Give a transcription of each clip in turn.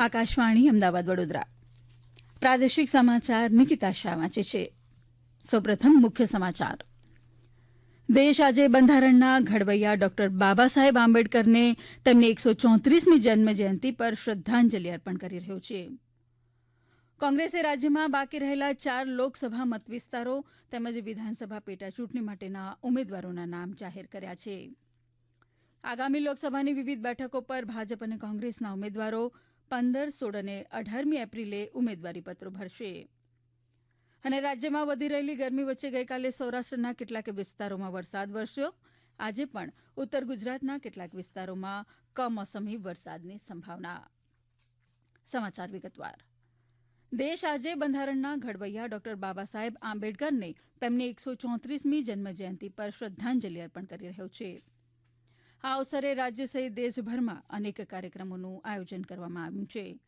આકાશવાણી, અમદાવાદ, વડોદરા. પ્રાદેશિક સમાચાર નિકિતા શાહ વાંચે છે. સૌપ્રથમ મુખ્ય સમાચાર. દેશ આજે બંધારણના ઘડવૈયા ડોક્ટર બાબા સાહેબ આંબેડકરને તેમની એકસો ચોત્રીસમી જન્મજયંતિ પર શ્રદ્ધાંજલિ અર્પણ કરી રહ્યો છે. કોંગ્રેસે રાજ્યમાં બાકી રહેલા ચાર લોકસભા મતવિસ્તારો તેમજ વિધાનસભા પેટાચૂંટણી માટેના ઉમેદવારોના નામ જાહેર કર્યા છે. આગામી લોકસભાની વિવિધ બેઠકો પર ભાજપ અને કોંગ્રેસના ઉમેદવારો પંદર, સોળ અને અઢારમી એપ્રિલે ઉમેદવારીપત્રો ભરશે. રાજ્યમાં વધી રહેલી ગરમી વચ્ચે ગઈકાલે સૌરાષ્ટ્રના કેટલાક વિસ્તારોમાં વરસાદ વરસ્યો. આજે પણ ઉત્તર ગુજરાતના કેટલાક વિસ્તારોમાં કમોસમી વરસાદની સંભાવના. સમાચાર વિગતવાર. દેશ આજે બંધારણના ઘડવૈયા ડોક્ટર બાબા સાહેબ આંબેડકરને તેમની એકસો ચોત્રીસમી જન્મજયંતિ પર શ્રદ્ધાંજલિ અર્પણ કરી રહ્યો છે. આ અવસરે રાજ્ય સહિત દેશભરમાં અનેક કાર્યક્રમોનું આયોજન કરવામાં આવ્યું છે.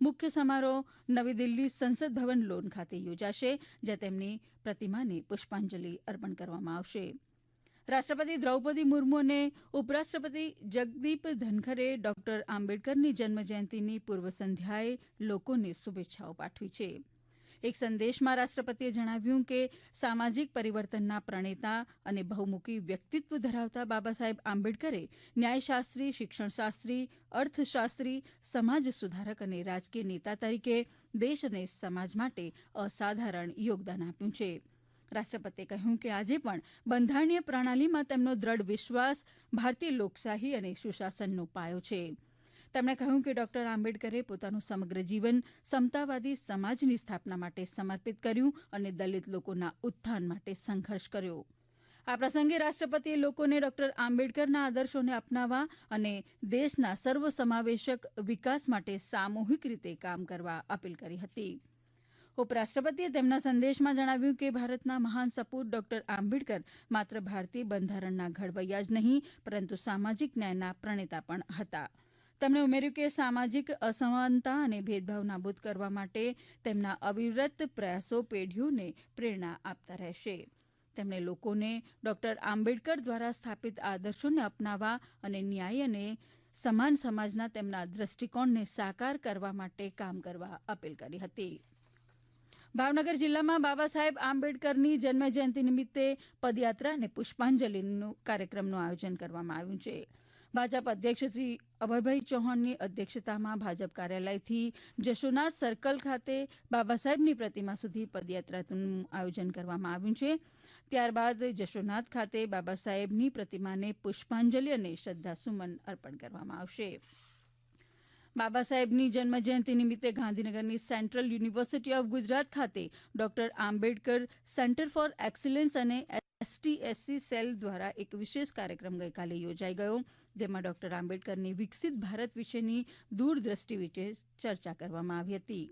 મુખ્ય સમારોહ નવી દિલ્હી સંસદ ભવન લોન ખાતે યોજાશે, જ્યાં તેમની પ્રતિમાને પુષ્પાંજલિ અર્પણ કરવામાં આવશે. રાષ્ટ્રપતિ દ્રૌપદી મુર્મુ અને ઉપરાષ્ટ્રપતિ જગદીપ ધનખરે ડોક્ટર આંબેડકરની જન્મજયંતિની પૂર્વ સંધ્યાએ લોકોને શુભેચ્છાઓ પાઠવી છે. એક સંદેશમાં રાષ્ટ્રપતિએ જણાવ્યું કે સામાજિક પરિવર્તનના પ્રણેતા અને બહુમુખી વ્યક્તિત્વ ધરાવતા બાબા સાહેબ આંબેડકરે ન્યાયશાસ્ત્રી, શિક્ષણશાસ્ત્રી, અર્થશાસ્ત્રી, સમાજ સુધારક અને રાજકીય નેતા તરીકે દેશ અને સમાજ માટે અસાધારણ યોગદાન આપ્યું છે. રાષ્ટ્રપતિએ કહ્યું કે આજે પણ બંધારણીય પ્રણાલીમાં તેમનો દ્રઢ વિશ્વાસ, ભારતીય લોકશાહી અને સુશાસનનો પાયો છે. તેમણે કહ્યું કે ડોક્ટર આંબેડકરે પોતાનું સમગ્ર જીવન સમતાવાદી સમાજની સ્થાપના માટે સમર્પિત કર્યું અને દલિત લોકોના ઉત્થાન માટે સંઘર્ષ કર્યો. આ પ્રસંગે રાષ્ટ્રપતિએ લોકોને ડોક્ટર આંબેડકરના આદર્શોને અપનાવવા અને દેશના સર્વસમાવેશક વિકાસ માટે સામૂહિક રીતે કામ કરવા અપીલ કરી હતી. ઉપરાષ્ટ્રપતિએ તેમના સંદેશમાં જણાવ્યું કે ભારતના મહાન સપૂત ડોક્ટર આંબેડકર માત્ર ભારતીય બંધારણના ઘડવૈયા જ નહીં, પરંતુ સામાજિક ન્યાયના પ્રણેતા પણ હતા. તેમણે ઉમેર્યું કે સામાજિક અસમાનતા અને ભેદભાવ નાબૂદ કરવા માટે તેમના અવિરત પ્રયાસો પેઢીઓને પ્રેરણા આપતા રહેશે. તેમણે લોકોને ડોક્ટર આંબેડકર દ્વારા સ્થાપિત આદર્શોને અપનાવવા અને ન્યાય અને સમાન સમાજના તેમના દ્રષ્ટિકોણને સાકાર કરવા માટે કામ કરવા અપીલ કરી હતી. ભાવનગર જિલ્લામાં બાબા સાહેબ આંબેડકરની જન્મજયંતિ નિમિત્તે પદયાત્રા અને પુષ્પાંજલિ કાર્યક્રમનું આયોજન કરવામાં આવ્યું છે. ભાજપ અધ્યક્ષ શ્રી અભયભાઈ ચૌહાણની અધ્યક્ષતામાં ભાજપ કાર્યાલયથી જશોનાથ સર્કલ ખાતે બાબા સાહેબની પ્રતિમા સુધી પદયાત્રાનું આયોજન કરવામાં આવ્યું છે. ત્યારબાદ જશોનાથ ખાતે બાબા સાહેબની પ્રતિમાને પુષ્પાંજલિ અને શ્રદ્ધાસુમન અર્પણ કરવામાં આવશે. બાબા સાહેબની જન્મજયંતિ નિમિત્તે ગાંધીનગરની સેન્ટ્રલ યુનિવર્સિટી ઓફ ગુજરાત ખાતે doctor Ambedkar centre for excellence અને એસટી એસસી સેલ દ્વારા એક વિશેષ કાર્યક્રમ ગઈકાલે યોજાઈ ગયો, જેમાં ડોક્ટર આંબેડકરની વિકસિત ભારત વિશેની દૂરદ્રષ્ટિ વિશે ચર્ચા કરવામાં આવી હતી.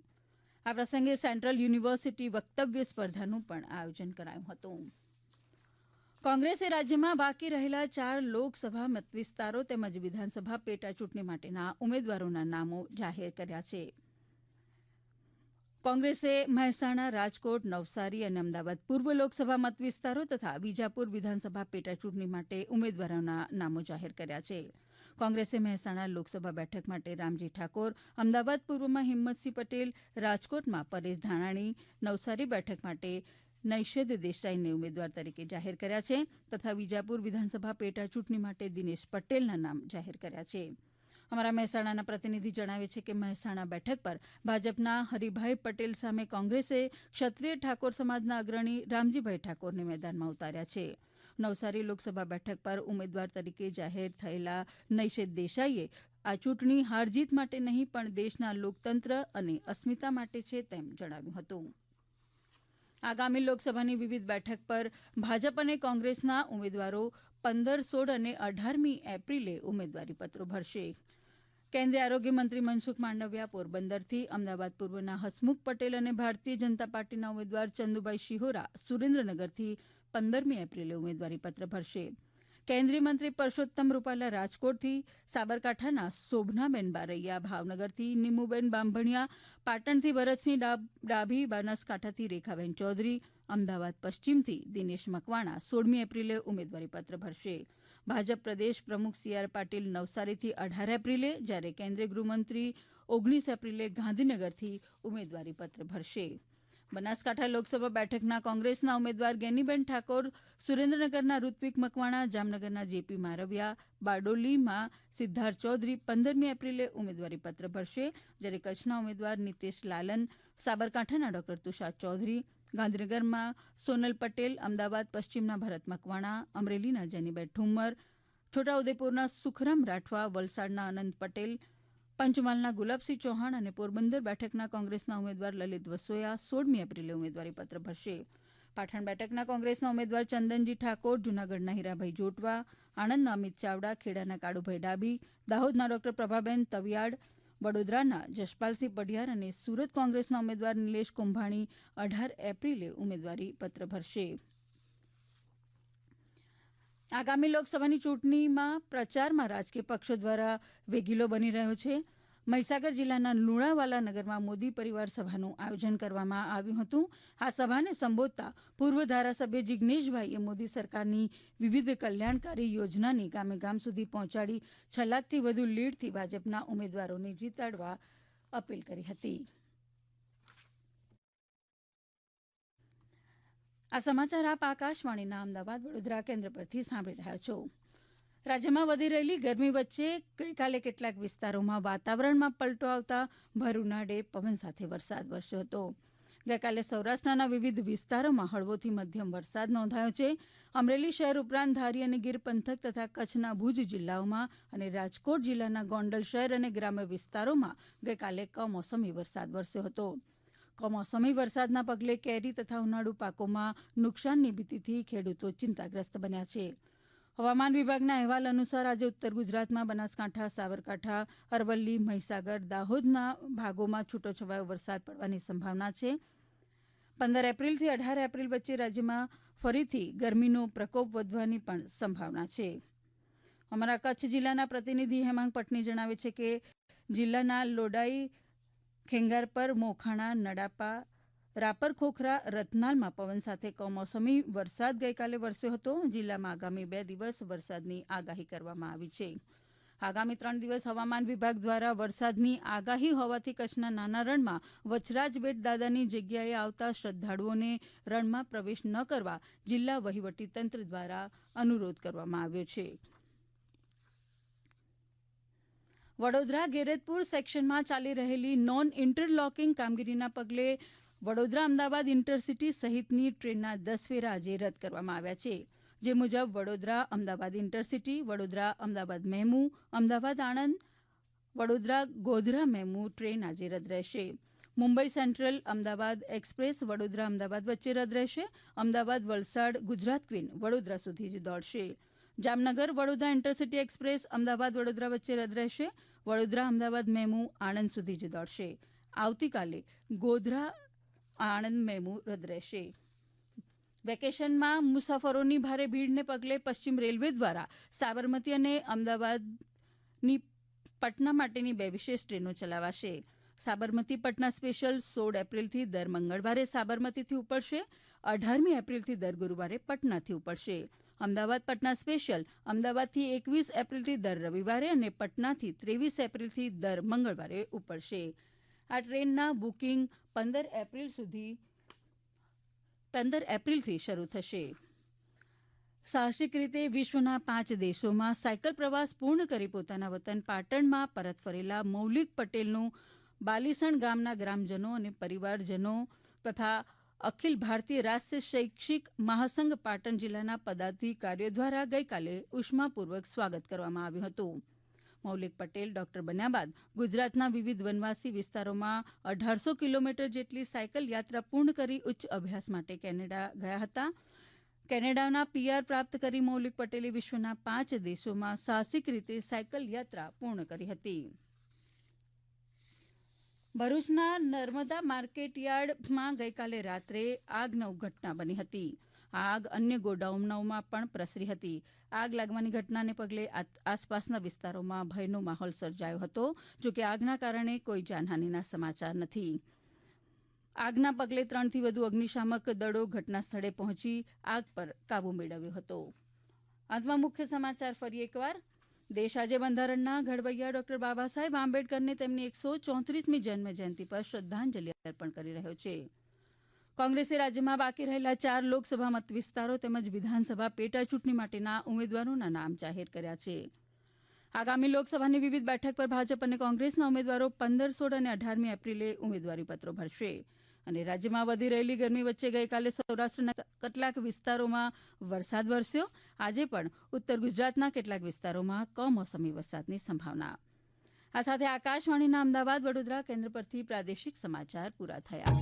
આ પ્રસંગે સેન્ટ્રલ યુનિવર્સિટી વક્તવ્ય સ્પર્ધાનું પણ આયોજન કરાયું હતું. કોંગ્રેસે રાજ્યમાં બાકી રહેલા ચાર લોકસભા મતવિસ્તારો તેમજ વિધાનસભા પેટા ચૂંટણી માટેના ઉમેદવારોના નામો જાહેર કર્યા છે. કોંગ્રેસે મહેસાણા, રાજકોટ, નવસારી અને અમદાવાદ પૂર્વ લોકસભા મતવિસ્તારો તથા વિજાપુર વિધાનસભા પેટાચૂંટણી માટે ઉમેદવારોના નામો જાહેર કર્યા છે. કોંગ્રેસે મહેસાણા લોકસભા બેઠક માટે રામજી ઠાકોર, અમદાવાદ પૂર્વમાં હિંમતસિંહ પટેલ, રાજકોટમાં પરેશ ધાનાણી, નવસારી બેઠક માટે નૈષદ દેસાઈને ઉમેદવાર તરીકે જાહેર કર્યા છે તથા વિજાપુર વિધાનસભા પેટાચૂંટણી માટે દિનેશ પટેલના નામ જાહેર કર્યા છે. અમારા મહેસાણાના પ્રતિનિધિ જણાવે છે કે મહેસાણા બેઠક પર ભાજપના હરિભાઈ પટેલ સામે કોંગ્રેસે ક્ષત્રિય ઠાકોર સમાજના અગ્રણી રામજીભાઈ ઠાકોરને મેદાનમાં ઉતાર્યા છે. નવસારી લોકસભા બેઠક પર ઉમેદવાર તરીકે જાહેર થયેલા નૈશેદ દેસાઈએ આ ચૂંટણી હારજીત માટે નહીં, પણ દેશના લોકતંત્ર અને અસ્મિતા માટે છે તેમ જણાવ્યું હતું. આગામી લોકસભાની વિવિધ બેઠક પર ભાજપ અને કોંગ્રેસના ઉમેદવારો પંદર સોળ અને અઢારમી એપ્રિલે ઉમેદવારીપત્રો ભરશે. કેન્દ્રીય આરોગ્ય મંત્રી મનસુખ માંડવીયા પોરબંદરથી અમદાવાદ પૂર્વના હસમુખ પટેલ અને ભારતીય જનતા પાર્ટીના ઉમેદવાર ચંદુભાઈ શિહોરા સુરેન્દ્રનગરથી પંદરમી એપ્રિલે ઉમેદવારીપત્ર ભરશે. કેન્દ્રીય મંત્રી પરસોત્તમ રૂપાલા રાજકોટથી સાબરકાંઠાના શોભનાબેન બારૈયા, ભાવનગરથી નીમુબેન બાંભણિયા, પાટણથી ભરતસિંહ ડાભી, બનાસકાંઠાથી રેખાબેન ચૌધરી અમદાવાદ પશ્ચિમથી દિનેશ મકવાણા સોળમી એપ્રિલે ઉમેદવારીપત્ર ભરશે. ભાજપ પ્રદેશ પ્રમુખ સી આર પાટીલ નવસારીથી અઢાર એપ્રિલે, જ્યારે કેન્દ્રીય ગૃહમંત્રી ઓગણીસ એપ્રિલે ગાંધીનગરથી ઉમેદવારીપત્ર ભરશે. બનાસકાંઠા લોકસભા બેઠકના કોંગ્રેસના ઉમેદવાર ગેનીબેન ઠાકોર, સુરેન્દ્રનગરના ઋત્વિક મકવાણા, જામનગરના જેપી મારવિયા, બારડોલીમાં સિદ્ધાર્થ ચૌધરી પંદરમી એપ્રિલે ઉમેદવારી પત્ર ભરશે, જ્યારે કચ્છના ઉમેદવાર નીતેશ લાલન, સાબરકાંઠાના ડોક્ટર તુષાર ચૌધરી ગાંધીનગરમાં સોનલ પટેલ, અમદાવાદ, પશ્ચિમના ભરત મકવાણા, અમરેલીના જેનીબેન ઠુમ્મર, છોટાઉદેપુરના સુખરામ રાઠવા, વલસાડના અનંત પટેલ, પંચમહાલના ગુલાબસિંહ ચૌહાણ અને પોરબંદર બેઠકના કોંગ્રેસના ઉમેદવાર લલિત વસોયા સોળમી એપ્રિલે ઉમેદવારી પત્ર ભરશે. પાટણ બેઠકના કોંગ્રેસના ઉમેદવાર ચંદનજી ઠાકોર, જૂનાગઢના હીરાભાઈ જોટવા, આણંદના અમિત ચાવડા, ખેડાના કાળુભાઈ ડાબી દાહોદના ડોક્ટર પ્રભાબેન તવિયાડ વડોદરાના જશપાલસિંહ પઢિયાર અને સુરત કોંગ્રેસના ઉમેદવાર નિલેશ કુંભાણી અઢાર એપ્રિલે ઉમેદવારી પત્ર ભરશે. આગામી લોકસભાની ચૂંટણીમાં પ્રચારમાં રાજકીય પક્ષો દ્વારા વેગીલો બની રહ્યો છે. મહીસાગર જિલ્લાના લુણાવાડા નગરમાં મોદી પરિવાર સભાનું આયોજન કરવામાં આવ્યું હતું. આ સભાને સંબોધતા પૂર્વ ધારાસભ્ય જીજ્ઞેશભાઈએ મોદી સરકારની વિવિધ કલ્યાણકારી યોજનાની ગામે ગામ સુધી પહોંચાડી છ લાખથી વધુ લીડથી ભાજપના ઉમેદવારોને જીતાડવા અપીલ કરી હતી. આ સમાચાર આપ આકાશવાણીના અમદાવાદ વડોદરા કેન્દ્ર પરથી સાંભળી રહ્યા છો. રાજ્યમાં વધી રહેલી ગરમી વચ્ચે ગઈકાલે કેટલાક વિસ્તારોમાં વાતાવરણમાં પલટો આવતા ભર ઉનાળે પવન સાથે વરસાદ વરસ્યો હતો. ગઈકાલે સૌરાષ્ટ્રના વિવિધ વિસ્તારોમાં હળવોથી મધ્યમ વરસાદ નોંધાયો છે. અમરેલી શહેર ઉપરાંત ધારી અને ગીર પંથક તથા કચ્છના ભુજ જિલ્લાઓમાં અને રાજકોટ જિલ્લાના ગોંડલ શહેર અને ગ્રામ્ય વિસ્તારોમાં ગઈકાલે કમોસમી વરસાદ વરસ્યો હતો. કમોસમી વરસાદના પગલે કેરી તથા ઉનાળુ પાકોમાં નુકસાનની ભીતિથી ખેડૂતો ચિંતાગ્રસ્ત બન્યા છે. હવામાન વિભાગના અહેવાલ અનુસાર આજે ઉત્તર ગુજરાતમાં, બનાસકાંઠા, સાબરકાંઠા, અરવલ્લી, મહીસાગર, દાહોદના ભાગોમાં છૂટોછવાયો વરસાદ પડવાની સંભાવના છે. પંદર એપ્રિલથી અઢાર એપ્રિલ વચ્ચે રાજ્યમાં ફરીથી ગરમીનો પ્રકોપ વધવાની પણ સંભાવના છે. અમારા કચ્છ જિલ્લાના પ્રતિનિધિ હેમાંગ પટની જણાવે છે કે જિલ્લાના લોડાઈ ખેંગારપર મોખાણા, નડાપા રાપર ખોખરા રતનાલમાં પવન સાથે કમોસમી વરસાદ ગઈકાલે વરસ્યો હતો. જિલ્લામાં આગામી બે દિવસ વરસાદની આગાહી કરવામાં આવી છે. આગામી ત્રણ દિવસ હવામાન વિભાગ દ્વારા વરસાદની આગાહી હોવાથી કચ્છના નાના રણમાં વચરાજ બેટ દાદાની જગ્યાએ આવતા શ્રદ્ધાળુઓને રણમાં પ્રવેશ ન કરવા જિલ્લા વહીવટીતંત્ર દ્વારા અનુરોધ કરવામાં આવ્યો છે. વડોદરા ગેરતપુર સેક્શનમાં ચાલી રહેલી નોન ઇન્ટરલોકિંગ કામગીરીના પગલે વડોદરા અમદાવાદ ઇન્ટરસિટી સહિતની ટ્રેનના દસ ફેરા આજે રદ કરવામાં આવ્યા છે. જે મુજબ Vadodara, Ahmedabad Intercity, Vadodara, Ahmedabad MEMU, Ahmedabad Anand, Vadodara, Godhra MEMU train આજે રદ રહેશે. મુંબઈ સેન્ટ્રલ, અમદાવાદ એક્સપ્રેસ, વડોદરા, અમદાવાદ વચ્ચે રદ રહેશે. અમદાવાદ, વલસાડ, ગુજરાત ક્વીન વડોદરા સુધી જ દોડશે. જામનગર, વડોદરા ઇન્ટરસિટી એક્સપ્રેસ, અમદાવાદ, વડોદરા વચ્ચે રદ રહેશે. વડોદરા, અમદાવાદ મેમુ આણંદ સુધી જ દોડશે. આવતીકાલે ગોધરા આણંદ મેમુ રદ રહેશે વેકેશનમાં મુસાફરોની ભારે ભીડને પગલે પશ્ચિમ રેલવે દ્વારા સાબરમતી અને અમદાવાદની પટના માટેની બે વિશેષ ટ્રેનો ચલાવાશે. સાબરમતી પટના સ્પેશિયલ સોળ એપ્રિલથી દર મંગળવારે સાબરમતીથી ઉપડશે, અઢારમી એપ્રિલથી દર ગુરુવારે પટનાથી ઉપડશે. અમદાવાદ પટના સ્પેશિયલ અમદાવાદથી એકવીસ એપ્રિલથી દર રવિવારે અને પટનાથી ત્રેવીસ એપ્રિલથી દર મંગળવારે ઉપડશે. આ ટ્રેનના બુકિંગ પંદર એપ્રિલ સુધી, પંદર એપ્રિલથી શરૂ થશે. સાહસિક રીતે વિશ્વના પાંચ દેશોમાં સાયકલ પ્રવાસ પૂર્ણ કરી પોતાના વતન પાટણમાં પરત ફરેલા મૌલિક પટેલનું બાલીસણ ગામના ગ્રામજનો અને પરિવારજનો તથા અખિલ ભારતીય રાષ્ટ્રીય શૈક્ષિક મહાસંઘ પાટણ જિલ્લાના પદાધિકારીઓ દ્વારા ગઈકાલે ઉષ્માપૂર્વક સ્વાગત કરવામાં આવ્યું હતું. મૌલિક પટેલ, ડોક્ટર બન્યા બાદ ગુજરાતના વિવિધ વનવાસી વિસ્તારોમાં અઢારસો કિલોમીટર જેટલી સાયકલ યાત્રા પૂર્ણ કરી ઉચ્ચ અભ્યાસ માટે કેનેડા ગયા હતા. કેનેડાના પીઆર પ્રાપ્ત કરી મૌલિક પટેલે વિશ્વના પાંચ દેશોમાં સાહસિક રીતે સાયકલ યાત્રા પૂર્ણ કરી હતી. ભરૂચના નર્મદા માર્કેટયાર્ડમાં ગઈકાલે રાત્રે આગની ઘટના બની હતી. આગ અન્ય ગોડાઉનોમાં પણ પ્રસરી હતી. આગ લાગવાની ઘટનાને પગલે આસપાસના વિસ્તારોમાં ભયનો માહોલ સર્જાયો હતો જોકે આગના કારણે કોઈ જાનહાનિના સમાચાર નથી. આગના પગલે ત્રણથી વધુ અગ્નિશામક દળો ઘટના સ્થળે પહોંચી આગ પર કાબુ મેળવ્યો હતો. અંતમાં મુખ્ય સમાચાર ફરી એકવાર. દેશ આજે બંધારણના ઘડવૈયા ડોક્ટર બાબા સાહેબ આંબેડકરને તેમની એકસો ચોત્રીસમી જન્મ જયંતિ પર શ્રદ્ધાંજલિ અર્પણ કરી રહ્યો છે. કોંગ્રેસે રાજ્યમાં બાકી રહેલા ચાર લોકસભા મત વિસ્તારો તેમજ વિધાનસભા પેટા ચૂંટણી માટેના ઉમેદવારોના નામ જાહેર કર્યા છે. આગામી લોકસભાની વિવિધ બેઠક પર ભાજપ અને કોંગ્રેસના ઉમેદવારો પંદર, સોળ અને અઢારમી એપ્રિલે ઉમેદવારીપત્રો ભરશે. અને રાજ્યમાં વધી રહેલી ગરમી વચ્ચે ગઈકાલે સૌરાષ્ટ્રના કેટલાક વિસ્તારોમાં વરસાદ વરસ્યો. આજે પણ ઉત્તર ગુજરાતના કેટલાક વિસ્તારોમાં કમોસમી વરસાદની સંભાવના. આ સાથે આકાશવાણીના અમદાવાદ વડોદરા કેન્દ્ર પરથી પ્રાદેશિક સમાચાર પૂરા થયા.